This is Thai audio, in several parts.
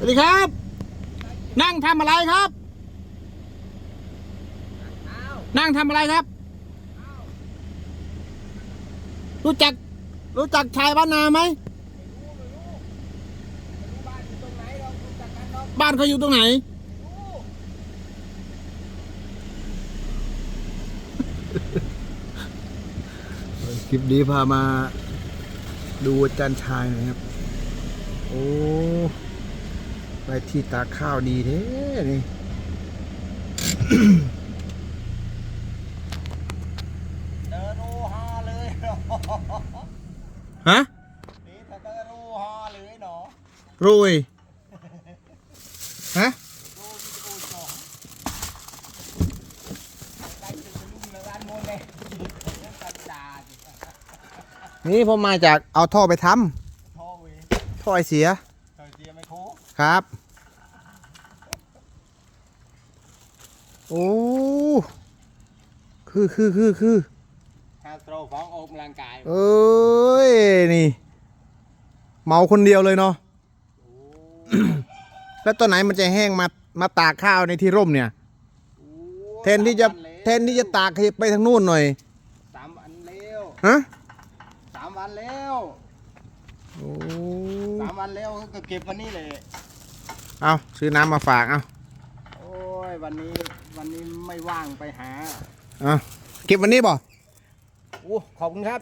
สวัสดีครับ นั่งทำอะไรครับ นั่งทำอะไรครับ รู้จัก รู้จักชายบ้านนาไหมบ้านเขาอยู่ตรงไหน คลิปนี้พามาดูอาจารย์ชายนะครับ โอ้ ไปที่ตากข้าวดีเท่นี่เดินรูฮาเลยเนาะฮะนี่ถ้าเดินรูฮาเลยเนาะรุยฮะรูมีรูสองได้จะเป็นลุงแล้วร้านโมเลยเรื่องตัดดาดินี่ผมมาจากเอาท่อไปทำพ่อเว้ยท่อไอเสียเคยเสียไหมครูครับ โอ้คือคือคือคือฮาสโตรฟ้องออกกำลังกายเอ้ยนี่ เมาคนเดียวเลยเนาะโอ้แล้วตัวไหนมันจะแห้งมามาตากข้าวในที่ร่มเนี่ยโหแทนที่จะสามวันแล้วแทนที่จะตากขยับไปทางนู่นหน่อยสามวันแล้วฮะสามวันแล้วโอ้สามวันแล้วก็เก็บวันนี้เลยเอาซื้อน้ำมาฝากเอาโอ้ ยวันนี้วันนี้ไม่ว่างไปหาเอาเก็บวันนี้บ่โอ้ขอบคุณครับ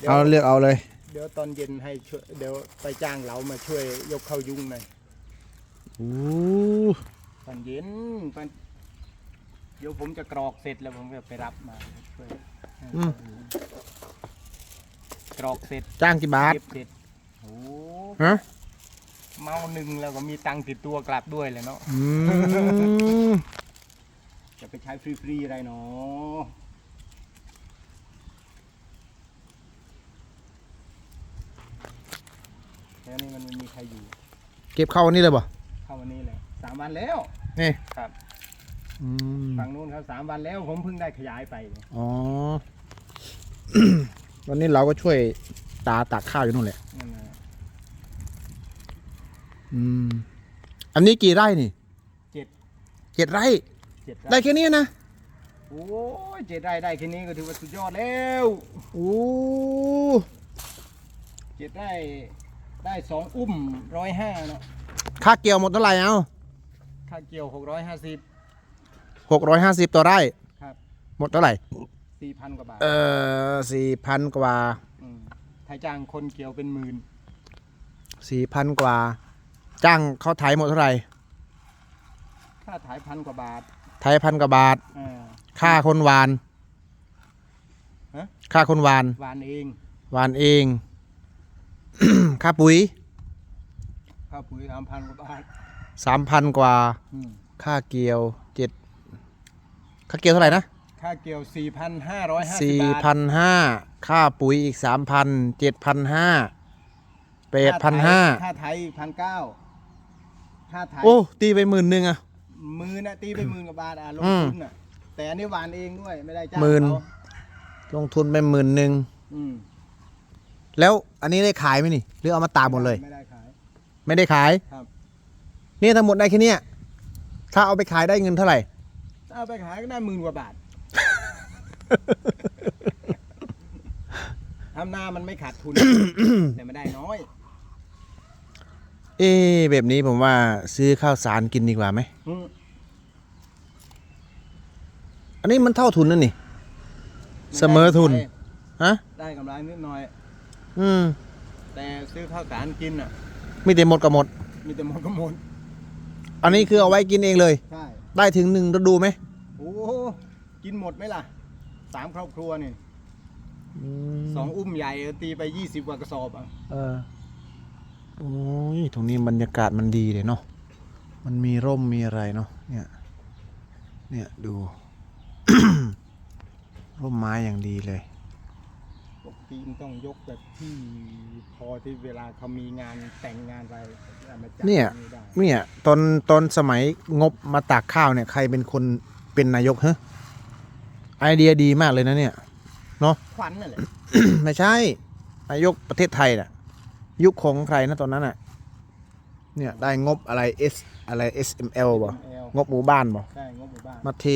ดี๋ยวเอาเลือกเอาเลยเดี๋ยวตอนเย็นให้ช่วยเดี๋ยวไปจ้างเรามาช่วยยกเข้ายุงหน่อยโอ้ตอนเย็นตอนเดี๋ยวผมจะกรอกเสร็จแล้วผมจะไปรับมาช่วยกรอกเสร็จจ้างกี่บาทเก็บเสร็จโอ้ฮะ เมาหนึ่งแล้วก็มีตังค์ติดตัวกลับด้วยเลยเนาะอืมจะไปใช้ฟรีๆอะไรเนาะแล้วนี่มันไม่มีใครอยู่เก็บเข้าวันนี้เลยบ่เข้าวันนี้เลยสามวันแล้วนี่ครับ อืมฝั่งนู้นครับสามวันแล้วผมเพิ่งได้ขยายไปอ๋อ วันนี้เราก็ช่วยตาตากข้าวอยู่นู่นแหละ นั่นน่ะ อืม อันนี้กี่ไร่นี่เจ็ด เจ็ดไร่ เจ็ดได้แค่นี้นะ โอ้ยเจ็ดไร่ได้แค่นี้ก็ถือว่าสุดยอดแล้วโอ้เจ็ดไร่ได้สองอุ้มร้อยห้าเนาะค่าเกี่ยวหมดเท่าไหร่เอาค่าเกี่ยวหกร้อยห้าสิบ หกร้อยห้าสิบต่อไร่ครับ หมดเท่าไหร่ สี่พันกว่าบาทเออสี่พันกว่ามถ้าจ้างคนเกี่ยวเป็นหมื่นสี่พันกว่า จ้างเขาไถหมดเท่าไหร่ค่าถ่ายพันกว่าบาทไถพันกว่าบาทอ่าค่าคนหวานฮะ ค่าคนหวานวานเองหวานเอง ค่าปุ๋ยค่าปุ๋ยสามพันกว่าบาทสามพันกว่า อืมค่าเกี่ยวเจ็ดค่าเกี่ยวเท่าไหร่นะค่าเกี่ยวสี่พันห้าร้อยห้าสิบสี่บาทพันห้าค่าปุ๋ยอีกสามพันเจ็ดพันห้าแปดพันห้าค่าไทยพันเก้า ค่าไทยโอ้ ตีไปหมื่นหนึ่งอะหมื่นนะตีไปหมื่นกว่าบาทอะลงอืมทุนอะ แต่อันนี้หวานเองด้วยไม่ได้จ้างหมื่น เขาลงทุนไปหมื่นหนึ่งอืมแล้วอันนี้ได้ขายไหมนี่ หรือเอามาตากหมดเลย ไม่ได้ขาย ไม่ได้ขายครับ นี่ทั้งหมดได้แค่เนี้ยถ้าเอาไปขายได้เงินเท่าไหร่ ถ้าเอาไปขายก็ได้หมื่นกว่าบาททำนามันไม่ขาดทุน แต่ไม่ได้น้อย เอ๊ะแบบนี้ผมว่าซื้อข้าวสารกินดีกว่าไหม อืมอันนี้มันเท่าทุนนั่นนี่ เสมอทุน ฮะ ได้กำไรนิดหน่อย อืมแต่ซื้อข้าวสารกินอะ มีแต่หมดกับหมด มีแต่หมดก็หมดอันนี้คือเอาไว้กินเองเลย ใช่ ได้ถึงหนึ่งฤดูไหมโอ้โหกินหมดไหมล่ะสามครอบครัวนี่สองอุ้มใหญ่ตีไปยี่สิบกว่ากระสอบอะ เออ โอ้ย ตรงนี้บรรยากาศมันดีเลยเนาะ มันมีร่มมีอะไรเนาะ เนี่ย เนี่ยดู ร่มไม้อย่างดีเลยปกติมันต้องยกแบบที่พอที่เวลาเขามีงานแต่งงานอะไรอามาจัดเนี่ยได้เนี่ยตอนตอนสมัยงบมาตากข้าวเนี่ยใครเป็นคนเป็นนายกฮะไอเดียดีมากเลยนะเนี่ยควันนั่นแหละ ไม่ใช่ นายกประเทศไทยน่ะ ยุคของใครนะตอนนั้นน่ะ เนี่ยได้งบอะไร S อะไร SML บ่ SML งบหมู่บ้านบ่ ใช่งบหมู่บ้านมาเท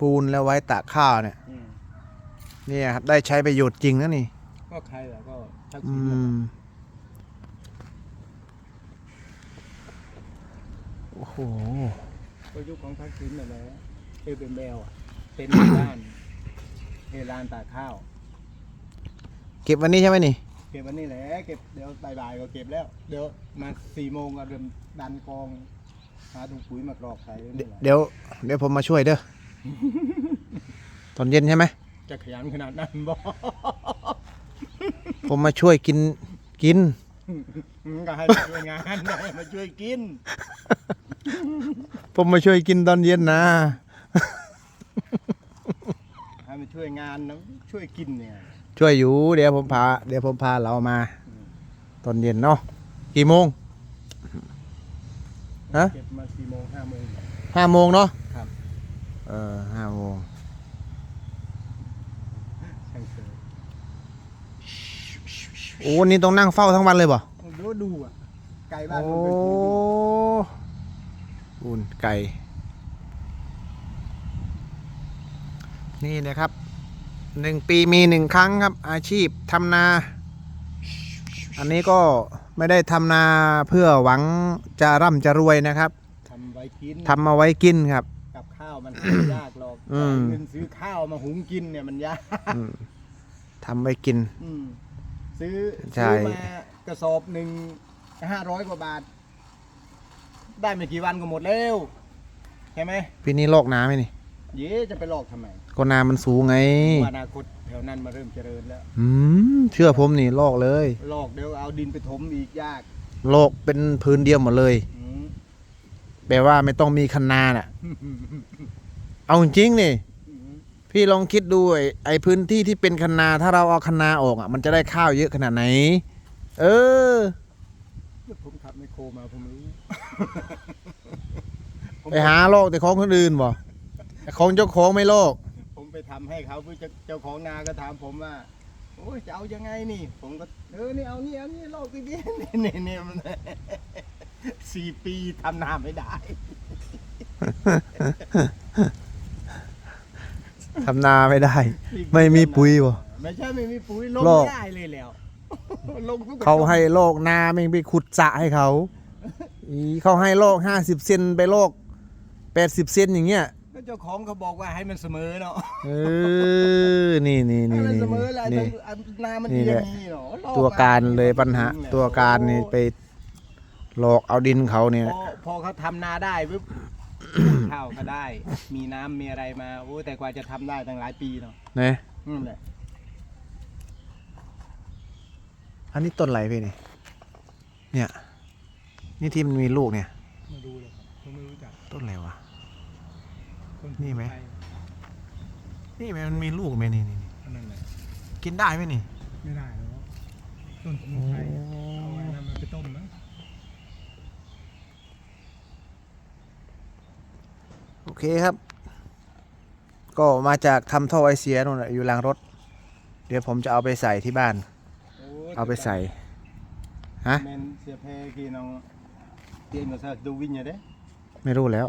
ปูนแล้วไว้ตากข้าวเนี่ย อืมเนี่ยครับได้ใช้ประโยชน์จริงนะนี่ ก็ใครล่ะก็ทักอืษิณน่ะมโอ้โห ก็ยุคของทักษิณนั่นแหละเออเป็นแบลอะเป็นหมู่บ้านเฮลานตากข้าว เก็บวันนี้ใช่ไหมนี่ เก็บวันนี้แหละเก็บเดี๋ยวบ่ายๆก็เก็บแล้ว เดี๋ยวมาสี่โมงก็เริ่มดันกองหาถุงปุ๋ยมากรอกใส่ไว้นี่แหละเดี๋ยวเดี๋ยวผมมาช่วยเด้อ ตอนเย็นใช่ไหมจะขยันขนาดนั้นบ่ผมมาช่วยกินกิน ก็ให้มาช่วยงานให้มาช่วยกิน ผมมาช่วยกินตอนเย็นนะ ให้มาช่วยงานนะช่วยกินเนี่ย ช่วยอยู่ เดี๋ยวผมพา เดี๋ยวผมพาเรามา ตอนเย็นเนาะกี่โมงฮะเก็บมาสี่โมงห้าโมง ห้าโมงเนาะครับ เออห้าโมงช่างเสริมโอ้นี่ต้องนั่งเฝ้าทั้งวันเลยบ่ดูดูอะ ไก่บ้านโอ้มันเป็นปูนอุ่นไก่ นี่นะครับ หนึ่งปีมีหนึ่งครั้งครับ อาชีพทำนา อันนี้ก็ไม่ได้ทำนาเพื่อหวังจะร่ำจะรวยนะครับทำไว้กินทำมาไว้กินครับ กับข้าวมันหายากหรอกอืม เงินซื้อข้าวมาหุงกินเนี่ยมันยากอืมทำไว้กิน อืมซื้อใช่ ซื้อมากระสอบหนึ่งห้าร้อยกว่าบาท ได้ไม่กี่วันก็หมดแล้วใช่ไหมปีนี้โลกน้ำไหมนี่ เย้จะไปหลอกทำไมก็น้ำมันสูงไง อนาคตแถวนั้นมาเริ่มเจริญแล้วอืมเชื่อผมนี่โลกเลยหลอกเดี๋ยวเอาดินไปถมอีกยากโลกเป็นพื้นเดียวหมดเลย อืม แปลว่าไม่ต้องมีคันนาน่ะ เอาจริงๆนี่อืมพี่ลองคิดดูไอ้ไอ้พื้นที่ที่เป็นคันนา ถ้าเราเอาคันนาออกอะ มันจะได้ข้าวเยอะขนาดไหน เออ ผมขับไมคโครมาผมรู้ ผมไปหาโลกแต่ของคนอื่นบ่แต่ ของเจ้าของไม่โลก ผมไปทำให้เขาเพื่อเจ้าของนาก็ถามผมว่าโอ้ยจะเอายังไงนี่ ผมก็เออนี่เอานี่เอานี่โลกนี่นี่นี่นี่มันสี่ปีทำนาไม่ได้ ทำนาไม่ได้ ไม่มีปุ๋ยบ่ไม่ใช่ไม่มีปุ๋ยลงโลกไม่ได้เลยแล้วลงทุกกระเขาให้โลกนาไม่ไปขุดสระให้เขาอีเขาให้โลกห้าสิบเซนไปโลกแปดสิบเซนอย่างเงี้ย ก็เจ้าของเขาบอกว่าให้มันเสมอเนาะเออ นี่นี่ให้นี่มันนี่เสมอเลยนี่นามันนี่เอีแหยงละ นี่เนาะโลตัวการเลยปัญหาแหละตัวการนี่ไปหลอกเอาดินเขาเนี่ย พอพอเขาทำนาได้ปุ๊บข้าวก็ได้ มีน้ำมีอะไรมาโอ้แต่กว่าจะทำได้ตั้งหลายปีเนาะนะ นั่นแหละอันนี้ต้นอะไรพี่นี่ เนี่ย นี่ที่มันมีลูกเนี่ยมาดูเลยครับผมไม่รู้จักต้นอะไรวะค นนี่ไหมทยนี่ไหมมันมีลูกไหมนี่นี่นี่อันนั่นแหละกินได้ไหมนี่ไม่ได้หรอกต้นสมุนไพรเอาไว้นำมันไปต้มนะโอเคครับ ก็มาจากทำท่อไอเสียนู่นแหละอยู่หลังรถ เดี๋ยวผมจะเอาไปใส่ที่บ้านโเอาไปใส่ ฮะแมนเสียแพรกี่น้องเตียนมาซะดูวิ่งอย่าเด้ ไม่รู้แล้ว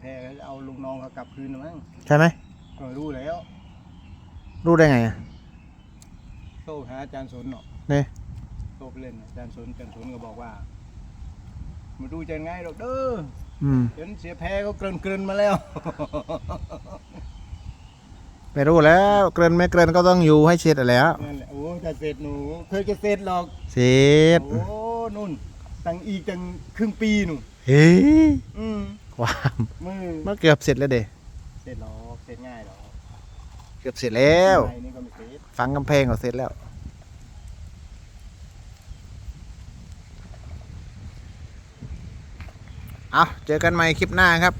เสียแพรก็เอาลูกน้องเขากลับคืนนะมั้งใช่ไหมก็รู้แล้วรู้ได้ไงอะโทรหาอาจารย์สนเนาะเนี่ยโทรไปเล่นอาจารย์สนอาจารย์สนก็บอกว่ามาดูจะง่ายหรอกเด้ออืมเห็นเสียแพรก็เกรินเกรินๆมาแล้วไม่รู้แล้วเกรินไม่เกรินก็ต้องอยู่ให้เสร็จแล้วนั่นแหละโอ้จะเสร็จหนูเคยจะเสร็จหรอกเสร็จโอ้นุ่นตั้งอีกตั้งครึ่งปีหนูเฮ้ยอืมค วามมือมันเกือบเสร็จแล้วเด้เสร็จหรอกเสร็จง่ายหรอกเกือบเสร็จแล้ว ไอ้นี่ก็ไม่เสร็จฝังกำแพงก็เสร็จแล้ว เอาเจอกันใหม่คลิปหน้าครับ